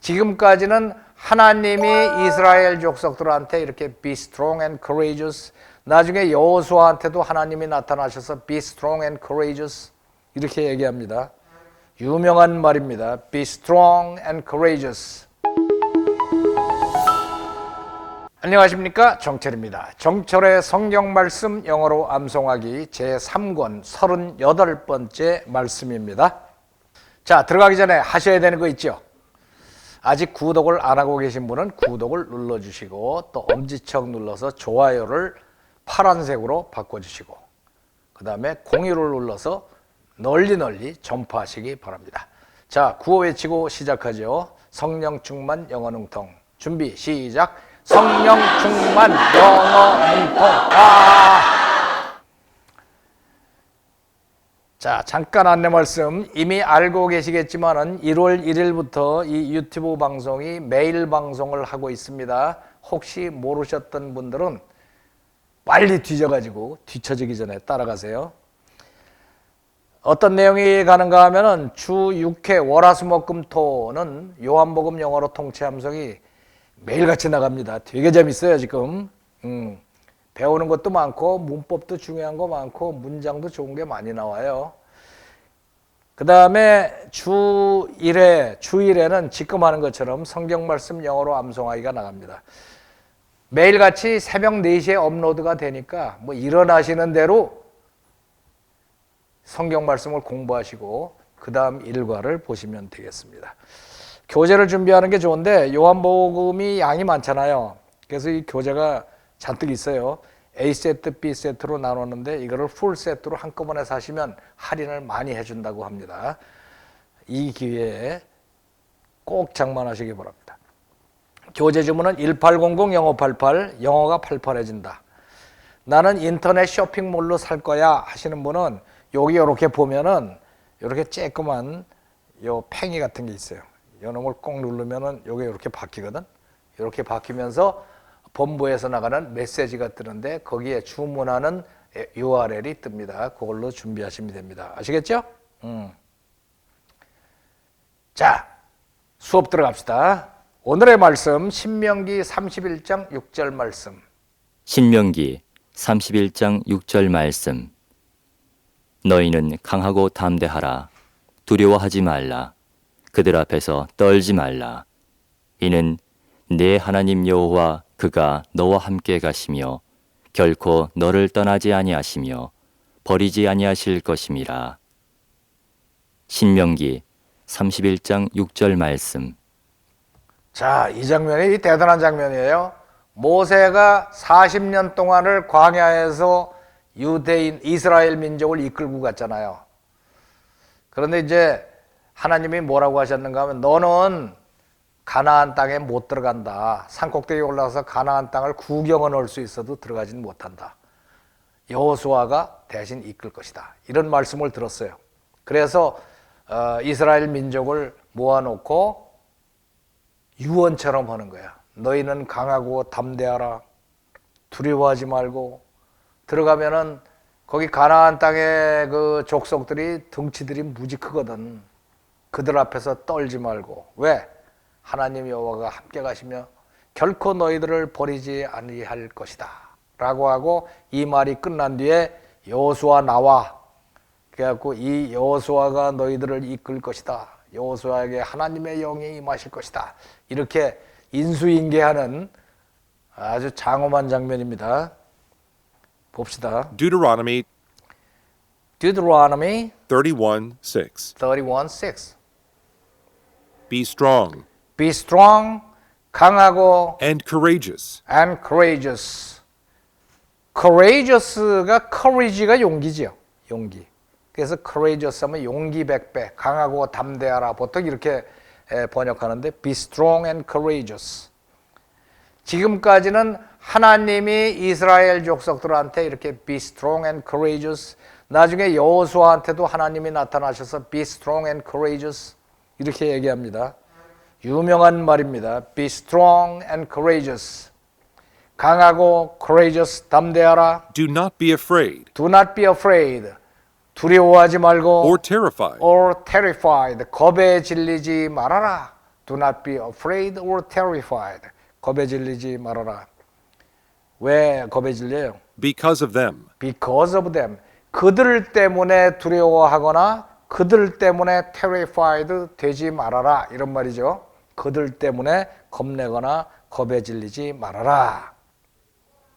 지금까지는 하나님이 이스라엘 족속들한테 이렇게 be strong and courageous 나중에 여호수아한테도 하나님이 나타나셔서 be strong and courageous 이렇게 얘기합니다. 유명한 말입니다. be strong and courageous. 안녕하십니까 정철입니다. 정철의 성경 말씀 영어로 암송하기 제3권 38번째 말씀입니다. 자 들어가기 전에 하셔야 되는 거 있죠? 아직 구독을 안 하고 계신 분은 구독을 눌러주시고 또 엄지척 눌러서 좋아요를 파란색으로 바꿔주시고 그 다음에 공유를 눌러서 널리 널리 전파하시기 바랍니다. 자 구호 외치고 시작하죠. 성령 충만 영어 능통 준비 시작. 성령 충만 영어 능통 아! 자, 잠깐 안내 말씀. 이미 알고 계시겠지만은 1월 1일부터 이 유튜브 방송이 매일 방송을 하고 있습니다. 혹시 모르셨던 분들은 빨리 뒤져가지고 뒤처지기 전에 따라가세요. 어떤 내용이 가는가 하면은 주 6회 월화수목금토는 요한복음 영어로 통치 함성이 매일같이 나갑니다. 되게 재밌어요, 지금. 음. 배우는 것도 많고 문법도 중요한 거 많고 문장도 좋은 게 많이 나와요. 그 다음에 주 1회, 주 1회는 지금 하는 것처럼 성경 말씀 영어로 암송하기가 나갑니다. 매일같이 새벽 4시에 업로드가 되니까 뭐 일어나시는 대로 성경 말씀을 공부하시고 그 다음 일과를 보시면 되겠습니다. 교재를 준비하는 게 좋은데 요한복음이 양이 많잖아요. 그래서 이 교재가 잔뜩 있어요. A 세트, B 세트로 나눴는데 이거를 풀 세트로 한꺼번에 사시면 할인을 많이 해준다고 합니다. 이 기회에 꼭 장만하시기 바랍니다. 교재 주문은 1800-0588, 영어가 팔팔해진다. 나는 인터넷 쇼핑몰로 살 거야 하시는 분은 여기 이렇게 보면은 이렇게 쬐끄만 요 팽이 같은 게 있어요. 요 놈을 꼭 누르면은 요게 이렇게 바뀌거든. 이렇게 바뀌면서 본부에서 나가는 메시지가 뜨는데 거기에 주문하는 URL이 뜹니다. 그걸로 준비하시면 됩니다. 아시겠죠? 음. 자, 수업 들어갑시다. 오늘의 말씀 신명기 31장 6절 말씀. 신명기 31장 6절 말씀 너희는 강하고 담대하라 두려워하지 말라 그들 앞에서 떨지 말라 이는 내 하나님 여호와 그가 너와 함께 가시며 결코 너를 떠나지 아니하시며 버리지 아니하실 것임이라 신명기 31장 6절 말씀 자, 이 장면이 대단한 장면이에요. 모세가 40년 동안을 광야에서 유대인 이스라엘 민족을 이끌고 갔잖아요. 그런데 이제 하나님이 뭐라고 하셨는가 하면 너는 가나안 땅에 못 들어간다. 산꼭대기에 올라가서 가나안 땅을 구경은 할수 있어도 들어가지는 못한다. 여호수아가 대신 이끌 것이다. 이런 말씀을 들었어요. 그래서 어, 이스라엘 민족을 모아놓고 유언처럼 하는 거야. 너희는 강하고 담대하라. 두려워하지 말고 들어가면은 거기 가나안 땅의 그 족속들이 덩치들이 무지 크거든. 그들 앞에서 떨지 말고 왜? 하나님 여호와가 함께 가시며 결코 너희들을 버리지 아니할 것이다. 라고 하고 이 말이 끝난 뒤에 여호수아 나와 그래갖고 이 여호수아가 너희들을 이끌 것이다. 여호수아에게 하나님의 영이 임하실 것이다. 이렇게 인수인계하는 아주 장엄한 장면입니다. 봅시다. Deuteronomy Deuteronomy 31 6. 31:6. Be strong Be strong, 강하고 and courageous. and courageous. courageous가 courage가 용기지요. 용기. 그래서 courageous 하면 용기 백배, 강하고 담대하라. 보통 이렇게 에, 번역하는데 be strong and courageous. 지금까지는 하나님이 이스라엘 족속들한테 이렇게 be strong and courageous. 나중에 여호수아한테도 하나님이 나타나셔서 be strong and courageous 이렇게 얘기합니다. 유명한 말입니다. Be strong and courageous. 강하고 courageous 담대하라. Do not be afraid Do not be afraid. 두려워하지 말고 or terrified, or terrified. 겁에 질리지 말아라. Do not be afraid or terrified. 겁에 질리지 말아라. 왜 겁에 질려요? because of them. Because of them. 그들 때문에 두려워하거나 그들 때문에 terrified 되지 말아라. 이런 말이죠. 그들 때문에 겁내거나 겁에 질리지 말아라.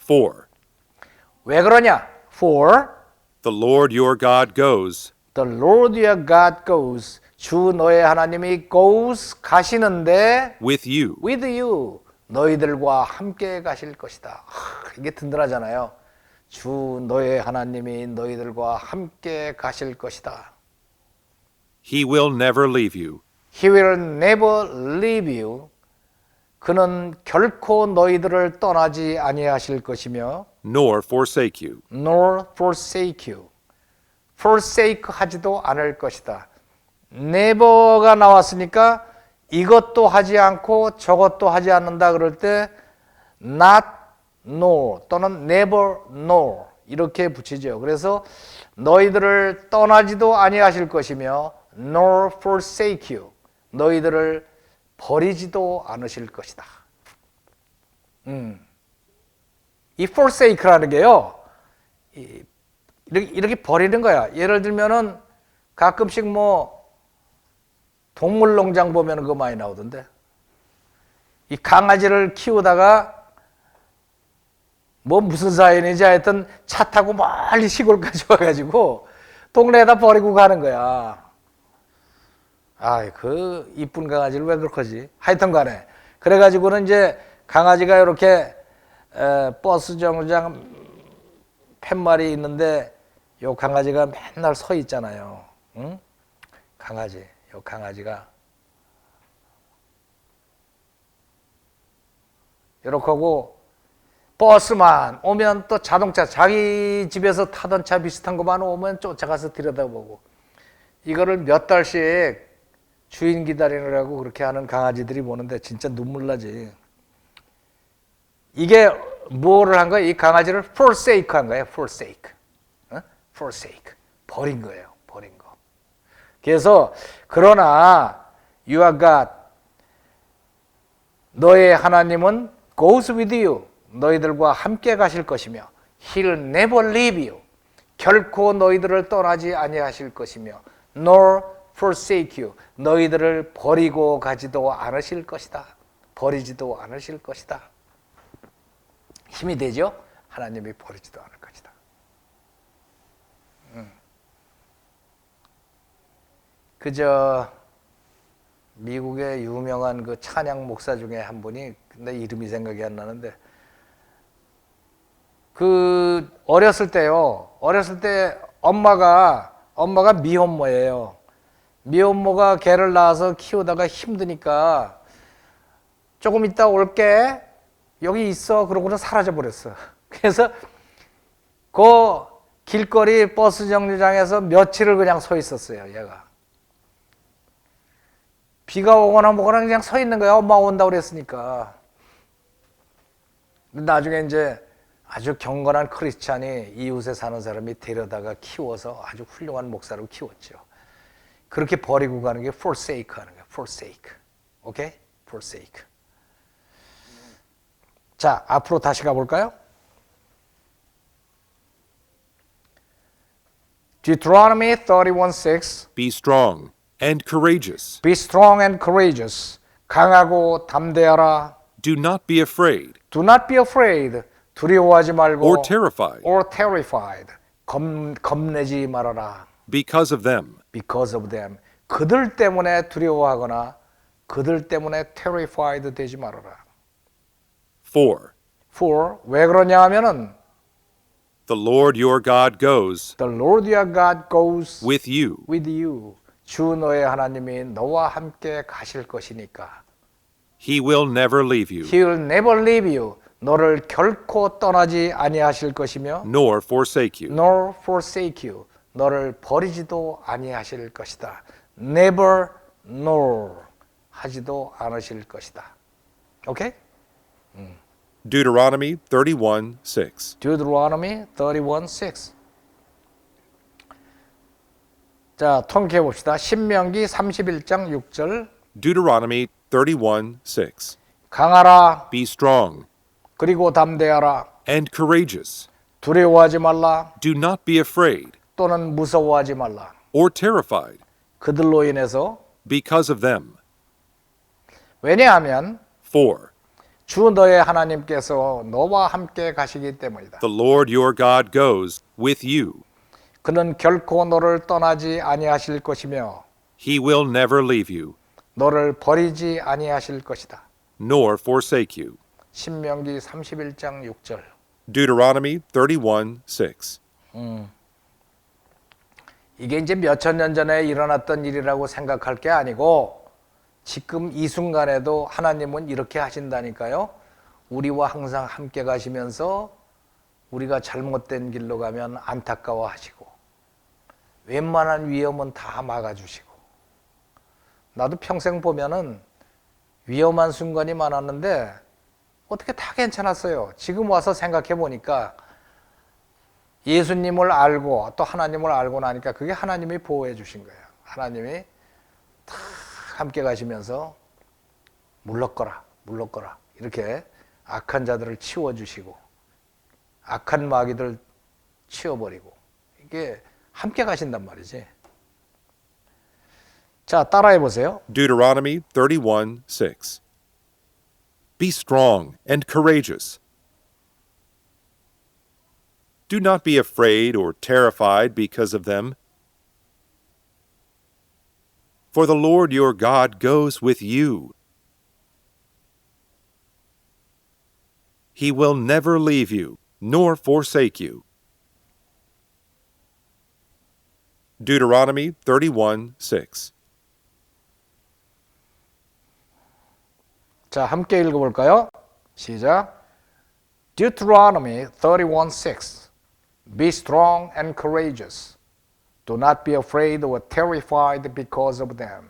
For 왜 그러냐? For the Lord your God goes the Lord your God goes. 주 너의 하나님이 goes 가시는데 with you with you 너희들과 함께 가실 것이다. 하, 이게 든든하잖아요. 주 너의 하나님이 너희들과 함께 가실 것이다. He will never leave you He will never leave you. 그는 결코 너희들을 떠나지 아니하실 것이며 nor forsake you. nor forsake you. forsake 하지도 않을 것이다. never가 나왔으니까 이것도 하지 않고 저것도 하지 않는다 그럴 때 not nor 또는 never nor 이렇게 붙이죠. 그래서 너희들을 떠나지도 아니하실 것이며 nor forsake you. 너희들을 버리지도 않으실 것이다. 음. 이 forsake라는 게요. 이- 이렇게, 이렇게 버리는 거야. 예를 들면은 가끔씩 뭐 동물농장 보면 그거 많이 나오던데. 이 강아지를 키우다가 뭐 무슨 사연인지 하여튼 차 타고 멀리 시골까지 와가지고 동네에다 버리고 가는 거야. 아이, 그 이쁜 강아지를 왜 그렇게지? 하여튼 간에. 그래가지고는 이제 강아지가 이렇게 에, 버스 정류장 팻말이 있는데 요 강아지가 맨날 서 있잖아요. 응? 강아지, 요 강아지가 이렇게 하고 버스만 오면 또 자동차 자기 집에서 타던 차 비슷한 것만 오면 쫓아가서 들여다보고 이거를 몇 달씩 주인 기다리느라고 그렇게 하는 강아지들이 보는데 진짜 눈물 나지. 이게 뭐를 한 거야? 이 강아지를 forsake 한 거예요. forsake. 어? forsake. 버린 거예요. 버린 거. 그래서 그러나 you are God. 너의 하나님은 goes with you. 너희들과 함께 가실 것이며 he'll never leave you. 결코 너희들을 떠나지 아니하실 것이며 nor forsake you. 너희들을 버리고 가지도 않으실 것이다. 버리지도 않으실 것이다. 힘이 되죠? 하나님이 버리지도 않을 것이다. 음. 그저 미국의 유명한 그 찬양 목사 중에 한 분이 근데 이름이 생각이 안 나는데 그 어렸을 때요. 어렸을 때 엄마가 엄마가 미혼모예요. 미혼모가 개를 낳아서 키우다가 힘드니까 조금 있다 올게 여기 있어 그러고는 사라져 버렸어. 그래서 그 길거리 버스 정류장에서 며칠을 그냥 서 있었어요. 얘가 비가 오거나 뭐거나 그냥 서 있는 거야. 엄마 온다 그랬으니까. 나중에 이제 아주 경건한 크리스찬이 이웃에 사는 사람이 데려다가 키워서 아주 훌륭한 목사로 키웠죠. 그렇게 버리고 가는 게 forsake 하는 거야. forsake. 오케이? forsake. 자, 앞으로 다시 가 볼까요? Deuteronomy 31:6 Be strong and courageous. Be strong and courageous. 강하고 담대하라. Do not be afraid Do not be afraid. 두려워하지 말고 or terrified or terrified. 겁, 겁내지 말아라. Because of them. Because of them. 그들 때문에 두려워하거나 그들 때문에 terrified 되지 말아라. For For 왜 그러냐 하면은 the Lord your God goes The Lord your God goes with you. with you. 주 너의 하나님이 너와 함께 가실 것이니까. He will never leave you He will never leave you. 너를 결코 떠나지 아니하실 것이며 nor forsake you. nor forsake you. 너를 버리지도 아니하실 것이다. never nor 하지도 않으실 것이다. 오케이? Deuteronomy 31 6. Deuteronomy 31:6. 자, 통쾌해 봅시다. 신명기 31장 6절. Deuteronomy 31 6. 강하라 Be strong 그리고 담대하라 and courageous. 두려워하지 말라 Do not be afraid 또는 무서워하지 말라 or terrified 그들로 인해서 because of them. 왜냐하면 For 주 너의 하나님께서 너와 함께 가시기 때문이다. the Lord your God goes with you. 그는 결코 너를 떠나지 아니하실 것이며 He will never leave you, 너를 버리지 아니하실 것이다. nor forsake you. 신명기 31장 6절. Deuteronomy 31 6. 이게 이제 몇천 년 전에 일어났던 일이라고 생각할 게 아니고 지금 이 순간에도 하나님은 이렇게 하신다니까요. 우리와 항상 함께 가시면서 우리가 잘못된 길로 가면 안타까워 하시고 웬만한 위험은 다 막아주시고 나도 평생 보면은 위험한 순간이 많았는데 어떻게 다 괜찮았어요. 지금 와서 생각해 보니까 예수님을 알고 또 하나님을 알고 나니까 그게 하나님이 보호해 주신 거예요. 하나님이 다 함께 가시면서 물러거라, 물러거라 이렇게 악한 자들을 치워 주시고 악한 마귀들 치워 버리고 이게 함께 가신단 말이지. 자, 따라해 보세요. Deuteronomy 31 6. Be strong and courageous. Do not be afraid or terrified because of them. For the Lord your God goes with you. He will never leave you, nor forsake you. Deuteronomy 31 6. 자, 함께 읽어볼까요? 시작. Deuteronomy 31:6. Be strong and courageous. Do not be afraid or terrified because of them.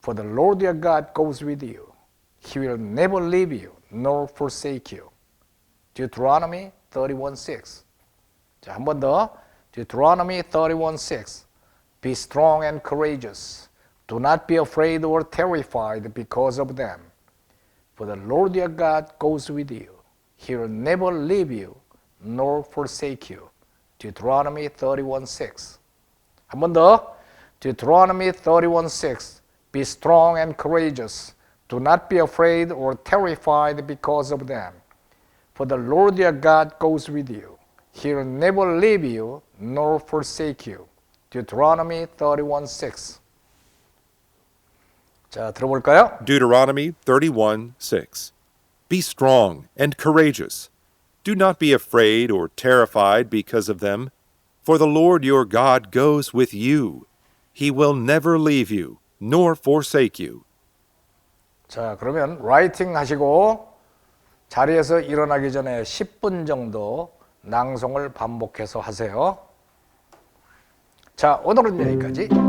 For the Lord your God goes with you. He will never leave you nor forsake you. Deuteronomy 31:6. 자, 한 번 더. Deuteronomy 31:6. Be strong and courageous. Do not be afraid or terrified because of them. For the Lord your God goes with you. He will never leave you nor forsake you. Deuteronomy 31:6. 한 번 더. Deuteronomy 31:6. Be strong and courageous. Do not be afraid or terrified because of them. For the Lord your God goes with you. He will never leave you nor forsake you. Deuteronomy 31:6. 자, 들어볼까요? Deuteronomy 31 6. Be strong and courageous. Do not be afraid or terrified because of them, for the Lord your God goes with you. He will never leave you, nor forsake you. 자, 그러면 라이팅 하시고 자리에서 일어나기 전에 10분 정도 낭송을 반복해서 하세요. 자, 오늘은 여기까지.